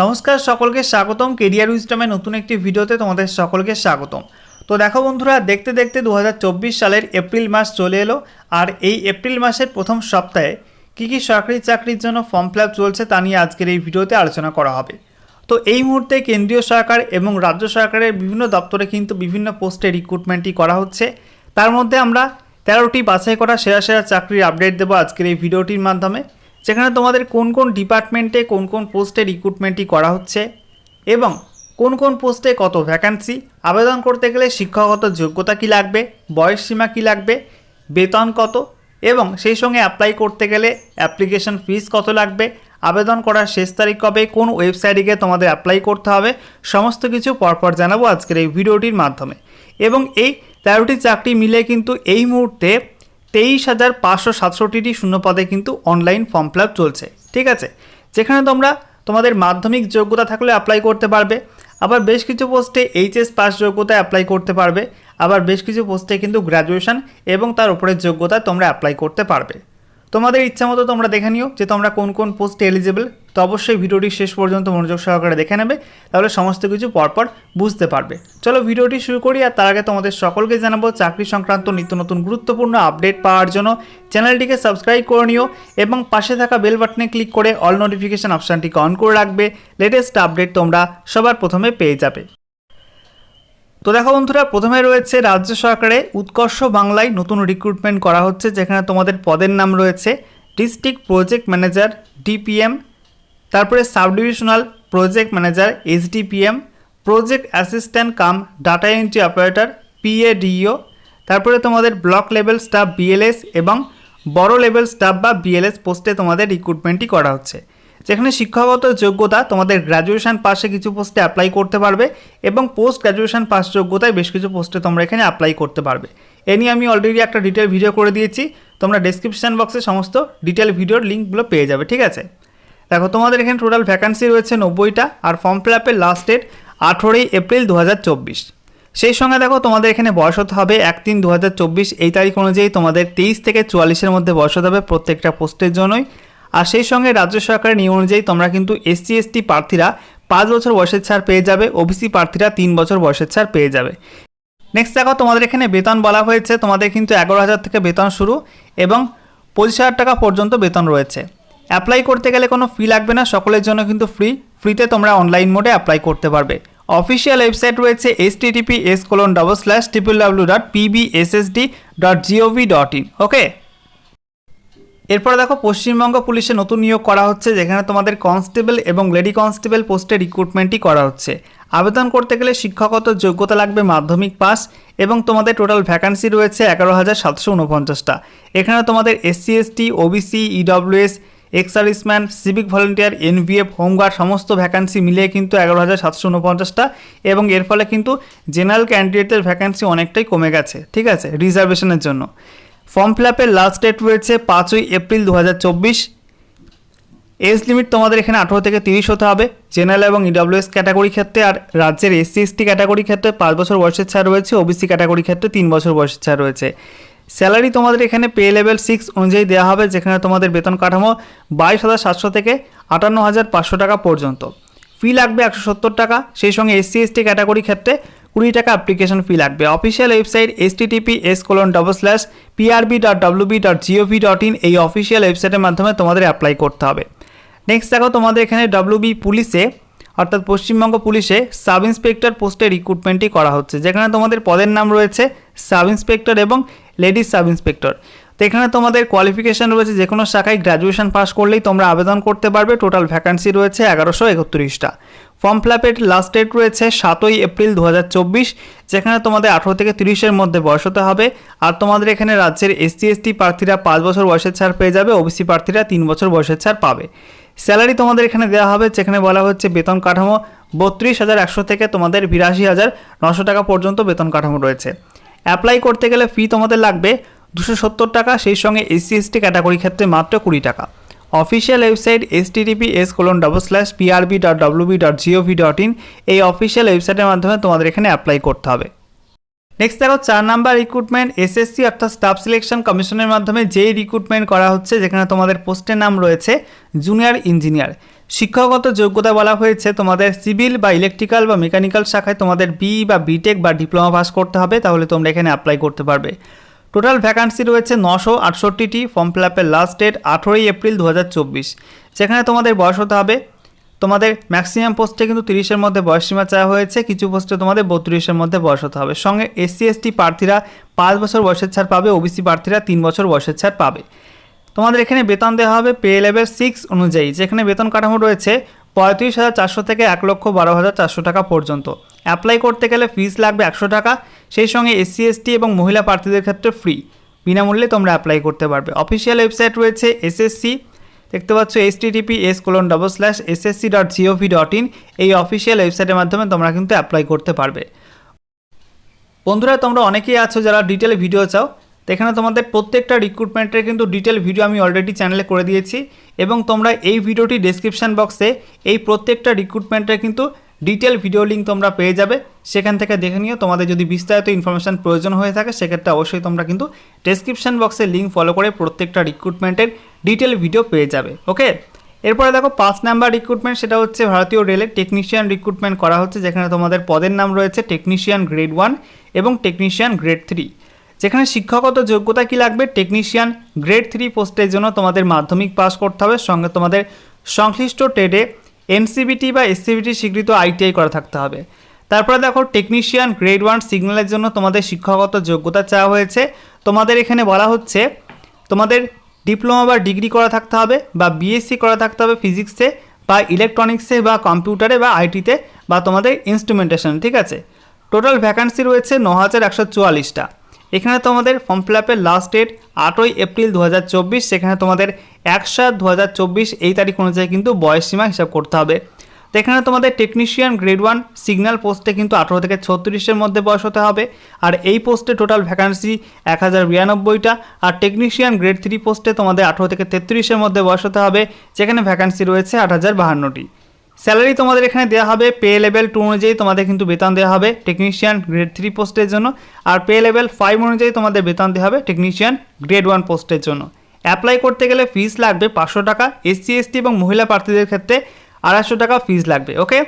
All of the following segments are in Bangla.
নমস্কার সকলকে স্বাগতম। কেরিয়ার উইজডমের নতুন একটি ভিডিওতে তোমাদের সকলকে স্বাগতম। তো দেখো বন্ধুরা, দেখতে দেখতে দু হাজার চব্বিশ সালের এপ্রিল মাস চলে এলো। আর এই এপ্রিল মাসের প্রথম সপ্তাহে কী কী সরকারি চাকরির জন্য ফর্ম ফিল চলছে তা নিয়ে আজকের এই ভিডিওতে আলোচনা করা হবে। তো এই মুহূর্তে কেন্দ্রীয় সরকার এবং রাজ্য সরকারের বিভিন্ন দপ্তরে কিন্তু বিভিন্ন পোস্টে রিক্রুটমেন্টই করা হচ্ছে। তার মধ্যে আমরা তেরোটি বাছাই করা সেরা সেরা চাকরির আপডেট দেবো আজকের এই ভিডিওটির মাধ্যমে। যেখানে তোমাদের কোন কোন ডিপার্টমেন্টে কোন কোন পোস্টে রিক্রুটমেন্টই করা হচ্ছে এবং কোন কোন পোস্টে কত ভ্যাকান্সি আবেদন করতে গেলে শিক্ষাগত যোগ্যতা কী লাগবে, বয়স সীমা কী লাগবে, বেতন কত এবং সেই সঙ্গে অ্যাপ্লাই করতে গেলে অ্যাপ্লিকেশন ফিস কত লাগবে, আবেদন করার শেষ তারিখ কবে, কোন ওয়েবসাইটে গিয়ে তোমাদের অ্যাপ্লাই করতে হবে, সমস্ত কিছু পরপর জানাব আজকের এই ভিডিওটির মাধ্যমে। এবং এই তেরোটি চাকরি মিলে কিন্তু এই মুহূর্তে তেইশ হাজার পাঁচশো সাতষট্টিটি শূন্যপদে কিন্তু অনলাইন ফর্ম ফিল চলছে। ঠিক আছে? যেখানে তোমরা তোমাদের মাধ্যমিক যোগ্যতা থাকলে অ্যাপ্লাই করতে পারবে, আবার বেশ কিছু পোস্টে এইচএস পাস যোগ্যতায় অ্যাপ্লাই করতে পারবে, আবার বেশ কিছু পোস্টে কিন্তু গ্র্যাজুয়েশন এবং তার উপরের যোগ্যতা তোমরা অ্যাপ্লাই করতে পারবে। তোমাদের ইচ্ছা মতো তোমরা দেখে নিও যে তোমরা কোন কোন পোস্টে এলিজিবল তো অবশ্যই ভিডিওটি শেষ পর্যন্ত মনোযোগ সহকারে দেখে নেবে, তাহলে সমস্ত কিছু পরপর বুঝতে পারবে। চলো ভিডিওটি শুরু করি আর তার আগে তোমাদের সকলকে জানাব, চাকরি সংক্রান্ত নিত্য নতুন গুরুত্বপূর্ণ আপডেট পাওয়ার জন্য চ্যানেলটিকে সাবস্ক্রাইব করে নিও এবং পাশে থাকা বেল বাটনে ক্লিক করে অল নোটিফিকেশান অপশানটিকে অন করে রাখবে। লেটেস্ট আপডেট তোমরা সবার প্রথমে পেয়ে যাবে। তো দেখো বন্ধুরা, প্রথমে রয়েছে রাজ্য সরকারে উৎকর্ষ বাংলায় নতুন রিক্রুটমেন্ট করা হচ্ছে, যেখানে তোমাদের পদের নাম রয়েছে ডিস্ট্রিক্ট প্রজেক্ট ম্যানেজার ডিপিএম তারপরে sub divisional project manager HDPM project assistant cum data entry operator PADO তারপরে তোমাদের ব্লক লেভেল স্টাফ বিএলএস এবং বড় লেভেল স্টাফ বা বিএলএস পোস্টে তোমাদের রিক্রুটমেন্টই করা হচ্ছে। যেখানে শিক্ষাগত যোগ্যতা তোমাদের গ্র্যাজুয়েশন পাশে কিছু পোস্টে অ্যাপ্লাই করতে পারবে এবং পোস্ট গ্র্যাজুয়েশন পাস যোগ্যতায় বেশ কিছু পোস্টে তোমরা এখানে অ্যাপ্লাই করতে পারবে। এ নিয়ে আমি অলরেডি একটা ডিটেল ভিডিও করে দিয়েছি। তোমরা ডেসক্রিপশন বক্সে সমস্ত ডিটেল ভিডিওর লিঙ্কগুলো পেয়ে যাবে, ঠিক আছে? দেখো, তোমাদের এখানে টোটাল ভ্যাকান্সি রয়েছে নব্বইটা আর ফর্ম ফিল আপের লাস্ট ডেট আঠেরোই এপ্রিল দু হাজার চব্বিশ। সেই সঙ্গে দেখো, তোমাদের এখানে বয়স হতে হবে এক তিন দু এই তারিখ অনুযায়ী তোমাদের তেইশ থেকে চুয়াল্লিশের মধ্যে বয়স হতে হবে প্রত্যেকটা পোস্টের জন্যই। আর সেই সঙ্গে রাজ্য সরকারের নিয়ম অনুযায়ী তোমরা কিন্তু এসসি, এসটি প্রার্থীরা পাঁচ বছর বয়সের ছাড় পেয়ে যাবে, ওবিসি প্রার্থীরা তিন বছর বয়সের ছাড় পেয়ে যাবে। নেক্সট দেখো, তোমাদের এখানে বেতন বলা হয়েছে। তোমাদের কিন্তু এগারো হাজার থেকে বেতন শুরু এবং পঁচিশ হাজার টাকা পর্যন্ত বেতন রয়েছে। অ্যাপ্লাই করতে গেলে কোনো ফি লাগবে না, সকলের জন্য কিন্তু ফ্রি ফ্রিতে তোমরা অনলাইন মোডে অ্যাপ্লাই করতে পারবে। অফিসিয়াল ওয়েবসাইট রয়েছে S TTP S colon double slash triple W dot PBSSD dot GOV dot in okay এরপরে দেখো, পশ্চিমবঙ্গ পুলিশে নতুন নিয়োগ করা হচ্ছে, যেখানে তোমাদের কনস্টেবল এবং লেডি কনস্টেবল পোস্টে রিক্রুটমেন্টই করা হচ্ছে। আবেদন করতে গেলে শিক্ষাগত যোগ্যতা লাগবে মাধ্যমিক পাস এবং তোমাদের টোটাল ভ্যাকান্সি রয়েছে এগারো হাজার সাতশো উনপঞ্চাশটা। এখানে তোমাদের SC ST OBC EWS ex serviceman civic volunteer NVF home guard সমস্ত ভ্যাকান্সি মিলিয়ে কিন্তু এগারো হাজার সাতশো উনপঞ্চাশটা এবং এর ফলে কিন্তু জেনারেল ক্যান্ডিডেটের ভ্যাকান্সি অনেকটাই কমে গেছে, ঠিক আছে? রিজার্ভেশনের জন্য। ফর্ম ফিল আপের লাস্ট ডেট রয়েছে পাঁচই এপ্রিল দু হাজার চব্বিশ। এজ লিমিট তোমাদের এখানে আঠেরো থেকে তিরিশ হতে হবে। জেনারেল এবং ইডব্লিউএস ক্যাটাগরি ক্ষেত্রে আর রাজ্যের এসসি এসটি ক্যাটাগরি ক্ষেত্রে পাঁচ বছর বয়সের ছাড় রয়েছে ওবিসি ক্যাটাগরি ক্ষেত্রে তিন বছর বয়সের ছাড় রয়েছে। স্যালারি তোমাদের এখানে পে লেভেল সিক্স অনুযায়ী দেওয়া হবে, যেখানে তোমাদের বেতন কাঠামো বাইশ হাজার সাতশো থেকে আটান্ন হাজার পাঁচশো টাকা পর্যন্ত। ফি লাগবে একশো সত্তর টাকা, সেই সঙ্গে এসসি এসটি ক্যাটাগরি ক্ষেত্রে কুড়ি টাকা অ্যাপ্লিকেশন ফি লাগবে। Official website S TTP S colon double slash PRB dot B dot GOV dot in এই অফিসিয়াল ওয়েবসাইটের মাধ্যমে তোমাদের অ্যাপ্লাই করতে হবে। নেক্সট দেখো, তোমাদের এখানে ডাব্লুবি পুলিশে, অর্থাৎ পশ্চিমবঙ্গ পুলিশে সাব ইন্সপেক্টর পোস্টে রিক্রুটমেন্টই করা হচ্ছে। যেখানে তোমাদের পদের নাম রয়েছে সাব ইন্সপেক্টর এবং লেডিস সাব ইন্সপেক্টর। তো এখানে তোমাদের কোয়ালিফিকেশান রয়েছে, যে কোনো শাখায় গ্র্যাজুয়েশন পাস করলেই তোমরা আবেদন করতে পারবে। টোটাল ভ্যাকান্সি রয়েছে এগারোশো একত্রিশটা। ফর্ম ফিল লাস্ট ডেট রয়েছে সাতই এপ্রিল দু হাজার চব্বিশ, যেখানে তোমাদের আঠেরো থেকে তিরিশের মধ্যে বয়স হতে হবে। আর তোমাদের এখানে রাজ্যের এসসি এসটি প্রার্থীরা পাঁচ বছর বয়সের ছাড় পেয়ে যাবে ওবিসি প্রার্থীরা তিন বছর বয়সের ছাড় পাবে। স্যালারি তোমাদের এখানে দেওয়া হবে, যেখানে বলা হচ্ছে বেতন কাঠামো বত্রিশ হাজার একশো থেকে তোমাদের বিরাশি হাজার নশো টাকা পর্যন্ত বেতন কাঠামো রয়েছে। অ্যাপ্লাই করতে গেলে ফি তোমাদের লাগবে দুশো সত্তর টাকা, সেই সঙ্গে এসসি এসটি ক্যাটাগরি ক্ষেত্রে মাত্র কুড়ি টাকা। Official website S TTP S colon double slash PRB dot WB dot GOV dot in এই অফিসিয়াল ওয়েবসাইটের মাধ্যমে তোমাদের এখানে অ্যাপ্লাই করতে হবে। নেক্সট দেখো, চার নাম্বার রিক্রুটমেন্ট এসএসসি অর্থাৎ স্টাফ সিলেকশন কমিশনের মাধ্যমে যেই রিক্রুটমেন্ট করা হচ্ছে, যেখানে তোমাদের পোস্টের নাম রয়েছে জুনিয়র ইঞ্জিনিয়ার শিক্ষাগত যোগ্যতা বলা হয়েছে, তোমাদের সিভিল বা ইলেকট্রিক্যাল বা মেকানিক্যাল শাখায় তোমাদের বি বা বিটেক বা ডিপ্লোমা পাস করতে হবে, তাহলে তোমরা এখানে অ্যাপ্লাই করতে পারবে। টোটাল ভ্যাকান্সি রয়েছে নশো আটষট্টিটি ফর্ম ফিল আপের লাস্ট ডেট আঠেরোই এপ্রিল দু হাজার চব্বিশ। যেখানে তোমাদের বয়স হতে হবে। তোমাদের ম্যাক্সিমাম পোস্টে কিন্তু তিরিশের মধ্যে বয়সসীমা চাওয়া হয়েছে। কিছু পোস্টে তোমাদের বত্রিশের মধ্যে বয়স হতে হবে। সঙ্গে এসসি এসটি প্রার্থীরা পাঁচ বছর বয়সের ছাড় পাবে। ওবিসি প্রার্থীরা তিন বছর বয়সের ছাড় পাবে। তোমাদের এখানে বেতন দেওয়া হবে পে লেভেল সিক্স অনুযায়ী। যেখানে বেতন কাঠামো রয়েছে পঁয়ত্রিশ হাজার চারশো থেকে এক লক্ষ বারো হাজার চারশো টাকা পর্যন্ত। অ্যাপ্লাই করতে গেলে ফিস লাগবে একশো টাকা। সেই সঙ্গে এসসি, এসটি এবং মহিলা প্রার্থীদের ক্ষেত্রে ফ্রি বিনামূল্যে তোমরা অ্যাপ্লাই করতে পারবে। অফিসিয়াল ওয়েবসাইট রয়েছে এসএসসি দেখতে পাচ্ছ S TTP S colon double slash SSC dot GOV dot in এই অফিসিয়াল ওয়েবসাইটের মাধ্যমে তোমরা কিন্তু অ্যাপ্লাই করতে পারবে। বন্ধুরা, তোমরা অনেকেই আছো যারা ডিটেল ভিডিও চাও। এখানে তোমাদের প্রত্যেকটা রিক্রুটমেন্টের কিন্তু ডিটেল ভিডিও আমি অলরেডি চ্যানেলে করে দিয়েছি। এবং তোমরা এই ভিডিওটি ডেসক্রিপশন বক্সে এই প্রত্যেকটা রিক্রুটমেন্টের কিন্তু ডিটেল ভিডিও লিঙ্ক তোমরা পেয়ে যাবে। সেখান থেকে দেখে নিও। তোমাদের যদি বিস্তারিত ইনফরমেশান প্রয়োজন হয়ে থাকে, সেক্ষেত্রে অবশ্যই তোমরা কিন্তু ডেসক্রিপশন বক্সে লিঙ্ক ফলো করে প্রত্যেকটা রিক্রুটমেন্টের ডিটেল ভিডিও পেয়ে যাবে। ওকে এরপরে দেখো, পাঁচ নাম্বার রিক্রুটমেন্ট সেটা হচ্ছে ভারতীয় রেলের টেকনিশিয়ান রিক্রুটমেন্ট করা হচ্ছে, যেখানে তোমাদের পদের নাম রয়েছে টেকনিশিয়ান গ্রেড ওয়ান এবং টেকনিশিয়ান গ্রেড থ্রি যেখানে শিক্ষাগত যোগ্যতা কি লাগবে? টেকনিশিয়ান গ্রেড থ্রি পোস্টের জন্য তোমাদের মাধ্যমিক পাস করতে হবে। সঙ্গে তোমাদের সংশ্লিষ্ট ট্রেডে এনসিবিটি বা এসসিবিটি স্বীকৃত আইটিআই করা থাকতে হবে। তারপরে দেখো টেকনিশিয়ান গ্রেড ওয়ান সিগন্যালের জন্য তোমাদের শিক্ষাগত যোগ্যতা চাওয়া হয়েছে। তোমাদের এখানে বলা হচ্ছে, তোমাদের ডিপ্লোমা বা ডিগ্রি করা থাকতে হবে বা বিএসসি করা থাকতে হবে ফিজিক্সে বা ইলেকট্রনিক্সে বা কম্পিউটারে বা আইটিতে বা তোমাদের ইনস্ট্রুমেন্টেশন ঠিক আছে? টোটাল ভ্যাকান্সি রয়েছে ন হাজার একশো চুয়াল্লিশটা। এখানে তোমাদের ফর্ম ফিল আপের লাস্ট ডেট আটই এপ্রিল দু হাজার চব্বিশ, সেখানে তোমাদের এক সাত দু এই তারিখ অনুযায়ী কিন্তু বয়সসীমা হিসাব করতে হবে। তো এখানে তোমাদের টেকনিশিয়ান গ্রেড ওয়ান সিগন্যাল পোস্টে কিন্তু আঠেরো থেকে ছত্রিশের মধ্যে বয়স হতে হবে। আর এই পোস্টে টোটাল ভ্যাকান্সি এক হাজার বিরানব্বইটা। আর টেকনিশিয়ান গ্রেড থ্রি পোস্টে তোমাদের আঠেরো থেকে তেত্রিশের মধ্যে বয়স হতে হবে, যেখানে ভ্যাকান্সি রয়েছে আট হাজার বাহান্নটি। স্যালারি তোমাদের এখানে দেওয়া হবে পে লেভেল টু অনুযায়ী তোমাদের কিন্তু বেতন দেওয়া হবে টেকনিশিয়ান গ্রেড থ্রি পোস্টের জন্য। আর পে লেভেল ফাইভ অনুযায়ী তোমাদের বেতন দেওয়া হবে টেকনিশিয়ান গ্রেড ওয়ান পোস্টের জন্য। অ্যাপ্লাই করতে গেলে ফিস লাগবে পাঁচশো টাকা এসসি এসটি এবং মহিলা প্রার্থীদের ক্ষেত্রে আড়াইশো টাকা ফিস লাগবে ওকে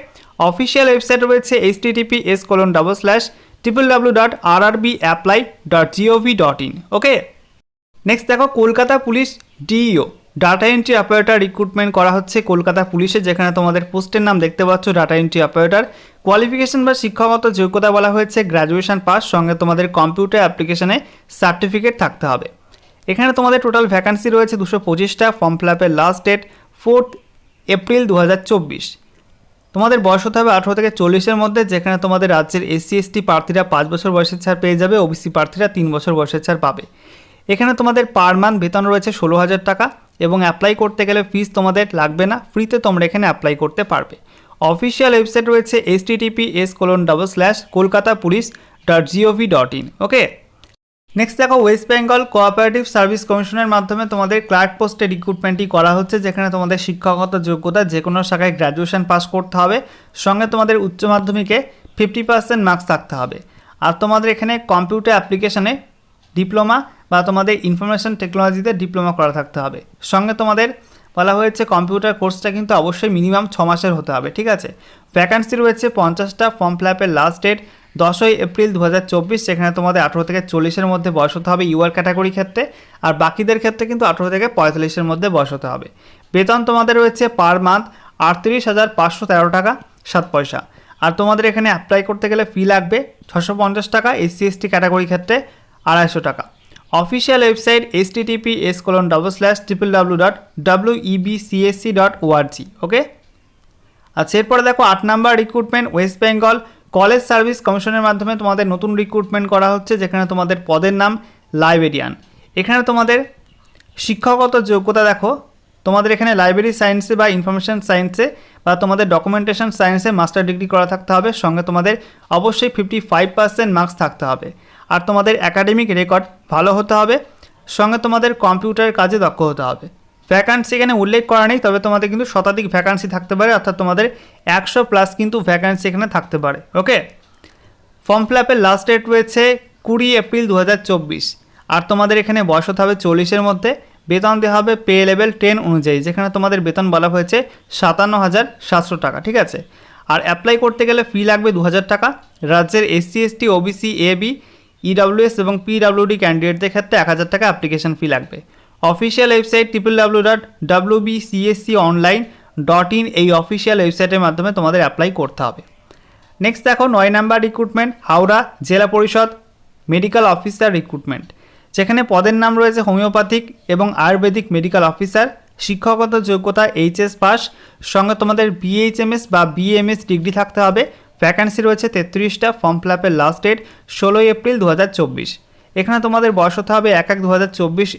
অফিসিয়াল ওয়েবসাইট রয়েছে H TTP S colon double slash triple W dot R R B apply dot GOV dot in okay next দেখো, Kolkata police DEO data entry operator recruitment করা হচ্ছে কলকাতা পুলিশে, যেখানে তোমাদের পোস্টের নাম দেখতে পাচ্ছ ডাটা এন্ট্রি অপারেটর কোয়ালিফিকেশন বা শিক্ষাগত যোগ্যতা বলা হয়েছে গ্র্যাজুয়েশন পাস সঙ্গে তোমাদের কম্পিউটার অ্যাপ্লিকেশনে সার্টিফিকেট থাকতে হবে। এখানে তোমাদের টোটাল ভ্যাকান্সি রয়েছে দুশো পঁচিশটা ফর্ম ফিল আপের লাস্ট ডেট ফোর্থ এপ্রিল দু হাজার চব্বিশ। তোমাদের বয়স হতে হবে আঠেরো থেকে চল্লিশের মধ্যে, যেখানে তোমাদের রাজ্যের এসসি এসটি প্রার্থীরা পাঁচ বছর বয়সের ছাড় পেয়ে যাবে ওবিসি প্রার্থীরা তিন বছর বয়সের ছাড় পাবে। এখানে তোমাদের পার মান্থ বেতন রয়েছে ষোলো হাজার টাকা এবং অ্যাপ্লাই করতে গেলে ফিস তোমাদের লাগবে না ফ্রিতে তোমরা এখানে অ্যাপ্লাই করতে পারবে। অফিসিয়াল ওয়েবসাইট রয়েছে S TTP S colon double slash Kolkata police dot GOV dot in okay next দেখো ওয়েস্ট বেঙ্গল কোঅপারেটিভ সার্ভিস কমিশনের মাধ্যমে তোমাদের ক্লার্ক পোস্টে রিক্রুটমেন্টই করা হচ্ছে, যেখানে তোমাদের শিক্ষাগত যোগ্যতা যে কোনো শাখায় গ্র্যাজুয়েশন পাস করতে হবে। সঙ্গে তোমাদের উচ্চ মাধ্যমিকে ফিফটি পার্সেন্ট মার্কস থাকতে হবে। আর তোমাদের এখানে কম্পিউটার অ্যাপ্লিকেশনে ডিপ্লোমা বা তোমাদের ইনফরমেশন টেকনোলজিতে ডিপ্লোমা করা থাকতে হবে। সঙ্গে তোমাদের বলা হয়েছে কম্পিউটার কোর্সটা কিন্তু অবশ্যই মিনিমাম ছ মাসের হতে হবে, ঠিক আছে? ভ্যাকান্সি রয়েছে পঞ্চাশটা ফর্ম ফিল লাস্ট ডেট দশই এপ্রিল দু সেখানে তোমাদের আঠেরো থেকে চল্লিশের মধ্যে বয়স হতে হবে ইউআর ক্যাটাগরি ক্ষেত্রে, আর বাকিদের ক্ষেত্রে কিন্তু আঠেরো থেকে পঁয়তাল্লিশের মধ্যে বয়স হতে হবে। বেতন তোমাদের রয়েছে পার মান্থ আটত্রিশ হাজার পাঁচশো তেরো টাকা, সাত পয়সা। আর তোমাদের এখানে অ্যাপ্লাই করতে গেলে ফি লাগবে ছশো পঞ্চাশ টাকা এসসি এসটি ক্যাটাগরি ক্ষেত্রে আড়াইশো টাকা। Official website S TTP S colon double slash triple W dot W EBCSC dot ORG okay আচ্ছা এরপরে দেখো আট number recruitment West Bengal college service কমিশনের মাধ্যমে তোমাদের নতুন রিক্রুটমেন্ট করা হচ্ছে, যেখানে তোমাদের পদের নাম লাইব্রেরিয়ান এখানে তোমাদের শিক্ষাগত যোগ্যতা দেখো, তোমাদের এখানে লাইব্রেরি সায়েন্সে বা ইনফরমেশন সায়েন্সে বা তোমাদের ডকুমেন্টেশন সায়েন্সে মাস্টার ডিগ্রি করা থাকতে হবে, সঙ্গে তোমাদের অবশ্যই ফিফটি ফাইভ পার্সেন্ট মার্কস থাকতে হবে। আর তোমাদের একাডেমিক রেকর্ড ভালো হতে হবে, সঙ্গে তোমাদের কম্পিউটারের কাজে দক্ষ হতে হবে। ভ্যাকান্সি এখানে উল্লেখ করা নেই, তবে তোমাদের কিন্তু শতাধিক ভ্যাকান্সি থাকতে পারে, অর্থাৎ তোমাদের একশো প্লাস কিন্তু ভ্যাকান্সি এখানে থাকতে পারে ওকে ফর্ম ফিল আপের লাস্ট ডেট রয়েছে কুড়ি এপ্রিল দু হাজার চব্বিশ, আর তোমাদের এখানে বয়স হতে হবে চল্লিশের মধ্যে, বেতন দেওয়া হবে পে লেভেল টেন অনুযায়ী, যেখানে তোমাদের বেতন বলা হয়েছে সাতান্ন হাজার সাতশো টাকা, ঠিক আছে? আর অ্যাপ্লাই করতে গেলে ফি লাগবে দু হাজার টাকা, রাজ্যের SC ST OBC A B EWS এবং পিডাব্লিউডি ক্যান্ডিডেটদের ক্ষেত্রে এক হাজার টাকা অ্যাপ্লিকেশন ফি লাগবে। Official website triple W dot W B CSC online dot in এই অফিসিয়াল ওয়েবসাইটের মাধ্যমে তোমাদের অ্যাপ্লাই করতে হবে। নেক্সট দেখো নয় নাম্বার রিক্রুটমেন্ট হাওড়া জেলা পরিষদ মেডিকেল অফিসার রিক্রুটমেন্ট যেখানে পদের নাম রয়েছে হোমিওপ্যাথিক এবং আয়ুর্বেদিক মেডিকেল অফিসার শিক্ষাগত যোগ্যতা এইচএস পাস, সঙ্গে তোমাদের বিএইচএমএস বা বিএমএস ডিগ্রি থাকতে হবে। ভ্যাকান্সি রয়েছে তেত্রিশটা ফর্ম ফিল আপের লাস্ট ডেট ষোলোই এপ্রিল দু হাজার চব্বিশ। এখানে তোমাদের বয়স হতে হবে এক এক দু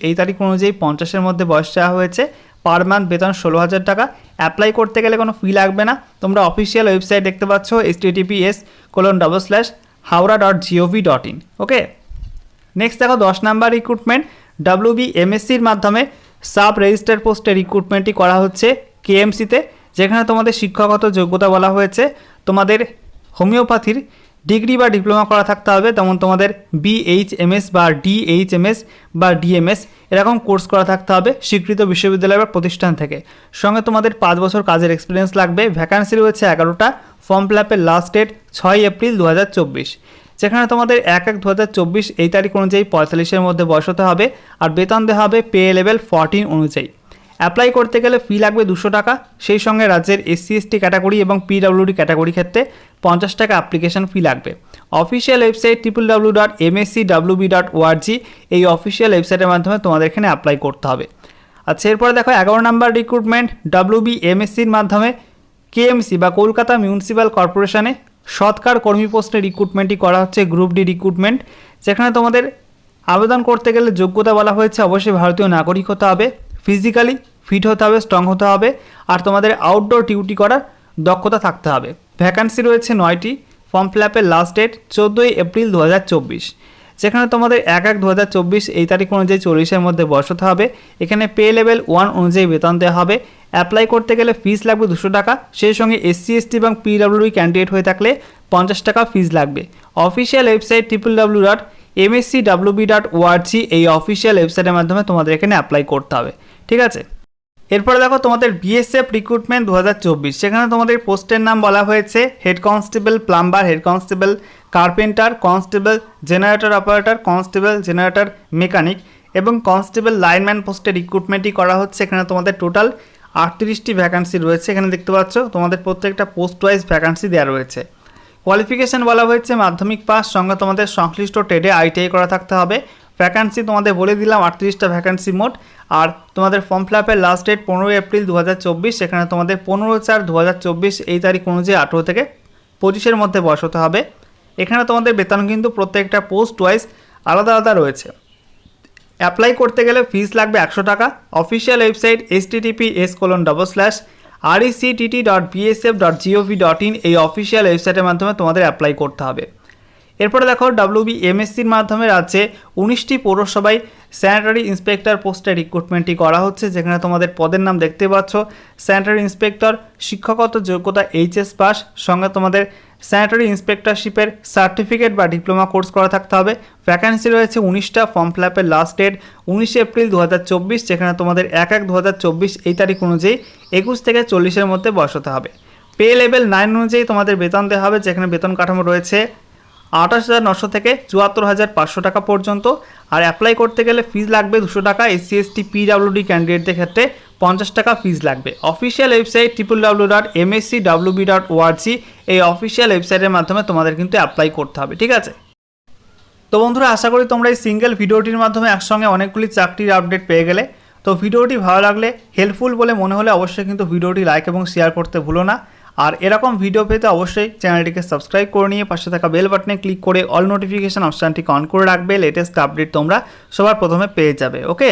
এই তারিখ অনুযায়ী পঞ্চাশের মধ্যে বয়স চাওয়া হয়েছে। পার মান্থ বেতন ষোলো হাজার টাকা। অ্যাপ্লাই করতে গেলে কোনো ফি লাগবে না। তোমরা অফিসিয়াল ওয়েবসাইট দেখতে পাচ্ছ HTTPS colon double slash Howrah dot GOV dot in okay? Next দেখো দশ নাম্বার রিক্রুটমেন্ট ডাব্লিউ বি এমএসসির মাধ্যমে সাব রেজিস্টার পোস্টে রিক্রুটমেন্টটি করা হচ্ছে কেএমসিতে যেখানে তোমাদের শিক্ষাগত যোগ্যতা বলা হয়েছে। তোমাদের হোমিওপ্যাথির ডিগ্রি বা ডিপ্লোমা করা থাকতে হবে, তেমন তোমাদের বিএইচএমএস বা ডিএইচএমএস বা ডিএমএস এরকম কোর্স করা থাকতে হবে স্বীকৃত বিশ্ববিদ্যালয় বা প্রতিষ্ঠান থেকে। সঙ্গে তোমাদের পাঁচ বছর কাজের এক্সপিরিয়েন্স লাগবে। ভ্যাকান্সি রয়েছে এগারোটা ফর্ম ফিল আপের লাস্ট ডেট ছয় এপ্রিল দু হাজার চব্বিশ। যেখানে তোমাদের এক এক দু এই তারিখ অনুযায়ী পঁয়তাল্লিশের মধ্যে বয়স হতে হবে, আর বেতন দেওয়া হবে পে লেভেল ফরটিন অনুযায়ী। অ্যাপ্লাই করতে গেলে ফি লাগবে দুশো টাকা। সেই সঙ্গে রাজ্যের এসসি এসটি ক্যাটাগরি এবং পিডাব্লিউডি ক্যাটাগরি ক্ষেত্রে পঞ্চাশ টাকা অ্যাপ্লিকেশন ফি লাগবে। Official website triple W dot MSC WB dot ORG এই অফিসিয়াল ওয়েবসাইটের মাধ্যমে তোমাদের এখানে অ্যাপ্লাই করতে হবে। আচ্ছা এরপরে দেখো এগারো নাম্বার রিক্রুটমেন্ট ডাব্লিউবি এমএসসির মাধ্যমে কেএমসি বা কলকাতা মিউনিসিপ্যাল কর্পোরেশনে সৎকার কর্মী পোস্টে রিক্রুটমেন্টই করা হচ্ছে গ্রুপ ডি রিক্রুটমেন্ট যেখানে তোমাদের আবেদন করতে গেলে যোগ্যতা বলা হয়েছে অবশ্যই ভারতীয় নাগরিক হতে হবে। ফিজিক্যালি ফিট হতে হবে, স্ট্রং হতে হবে, আর তোমাদের আউটডোর ডিউটি করার দক্ষতা থাকতে হবে। ভ্যাকান্সি রয়েছে নয়টি ফর্ম ফিল আপের লাস্ট ডেট চোদ্দোই এপ্রিল দু হাজার চব্বিশ। যেখানে তোমাদের এক এক দু এই তারিখ অনুযায়ী চল্লিশের মধ্যে বয়স হতে হবে। এখানে পে লেভেল ওয়ান অনুযায়ী বেতন দেওয়া হবে। অ্যাপ্লাই করতে গেলে ফিস লাগবে দুশো টাকা। সেই সঙ্গে এসসি এসটি এবং পিডাব্লিউডি ক্যান্ডিডেট হয়ে থাকলে পঞ্চাশ টাকা ফিস লাগবে। Official website triple W dot MSC WB dot ORG এই অফিসিয়াল ওয়েবসাইটের মাধ্যমে তোমাদের এখানে অ্যাপ্লাই করতে হবে। ঠিক আছে? এরপরে দেখো তোমাদের বিএসএফ রিক্রুটমেন্ট দু হাজার চব্বিশ। সেখানে তোমাদের পোস্টের নাম বলা হয়েছে head constable plumber head constable carpenter constable generator operator constable generator mechanic এবং কনস্টেবল লাইনম্যান পোস্টে রিক্রুটমেন্টই করা হচ্ছে। এখানে তোমাদের টোটাল আটত্রিশটি ভ্যাকান্সি রয়েছে। এখানে দেখতে পাচ্ছ, তোমাদের প্রত্যেকটা পোস্ট ওয়াইজ ভ্যাকান্সি দেওয়া রয়েছে। কোয়ালিফিকেশান বলা হয়েছে মাধ্যমিক পাস সঙ্গে তোমাদের সংশ্লিষ্ট ট্রেডে আইটিআই করা থাকতে হবে। ভ্যাকান্সি তোমাদের বলে দিলাম, আটত্রিশটা ভ্যাকান্সি মোট। আর তোমাদের ফর্ম ফিল আপের লাস্ট ডেট পনেরোই এপ্রিল দু সেখানে তোমাদের পনেরো চার দু এই তারিখ অনুযায়ী আঠেরো থেকে পঁচিশের মধ্যে বসাতে হবে। এখানে তোমাদের বেতন কিন্তু প্রত্যেকটা পোস্ট ওয়াইজ আলাদা আলাদা রয়েছে। অ্যাপ্লাই করতে গেলে ফিস লাগবে একশো টাকা। Official website HTTPS colon double slash R RECTT dot BSF dot GOV dot in এই অফিসিয়াল ওয়েবসাইটের মাধ্যমে তোমাদের অ্যাপ্লাই করতে হবে। এরপরে দেখো ডাব্লিউবি এমএসসির মাধ্যমে রাজ্যে উনিশটি পৌরসভায় স্যানিটারি ইন্সপেক্টর পোস্টে রিক্রুটমেন্টটি করা হচ্ছে, যেখানে তোমাদের পদের নাম দেখতে পাচ্ছ। স্যানিটারি ইন্সপেক্টর শিক্ষাগত যোগ্যতা এইচএস পাস, সঙ্গে তোমাদের স্যানিটারি ইন্সপেক্টরশিপের সার্টিফিকেট বা ডিপ্লোমা কোর্স করা থাকতে হবে। ভ্যাকান্সি রয়েছে উনিশটা ফর্ম ফিল আপের লাস্ট ডেট উনিশে এপ্রিল দু হাজার চব্বিশ, যেখানে তোমাদের এক এক দু এই তারিখ অনুযায়ী একুশ থেকে চল্লিশের মধ্যে বসাতে হবে। পে লেভেল নাইন অনুযায়ী তোমাদের বেতন দেওয়া হবে, যেখানে বেতন কাঠামো রয়েছে আঠাশ হাজার নশো থেকে চুয়াত্তর হাজার পাঁচশো টাকা পর্যন্ত। আর অ্যাপ্লাই করতে গেলে ফিজ লাগবে দুশো টাকা এসসি এসটি পিডাব্লিউডি ক্যান্ডিডেটদের ক্ষেত্রে পঞ্চাশ টাকা ফিজ লাগবে। Official website triple W dot MSC WB dot ORG এই অফিসিয়াল ওয়েবসাইটের মাধ্যমে তোমাদের কিন্তু অ্যাপ্লাই করতে হবে, ঠিক আছে? তো বন্ধুরা, আশা করি তোমরা এই সিঙ্গেল ভিডিওটির মাধ্যমে একসঙ্গে অনেকগুলি চাকরির আপডেট পেয়ে গেলে। তো ভিডিওটি ভালো লাগলে হেল্পফুল বলে মনে হলে অবশ্যই কিন্তু ভিডিওটি লাইক এবং শেয়ার করতে ভুলো না। আর এরকম ভিডিও পেতে অবশ্যই চ্যানেলটিকে সাবস্ক্রাইব করে নিয়ে পাশে থাকা বেল বাটনে ক্লিক করে অল নোটিফিকেশান অপশানটিকে অন করে রাখবে। লেটেস্ট আপডেট তোমরা সবার প্রথমে পেয়ে যাবে ওকে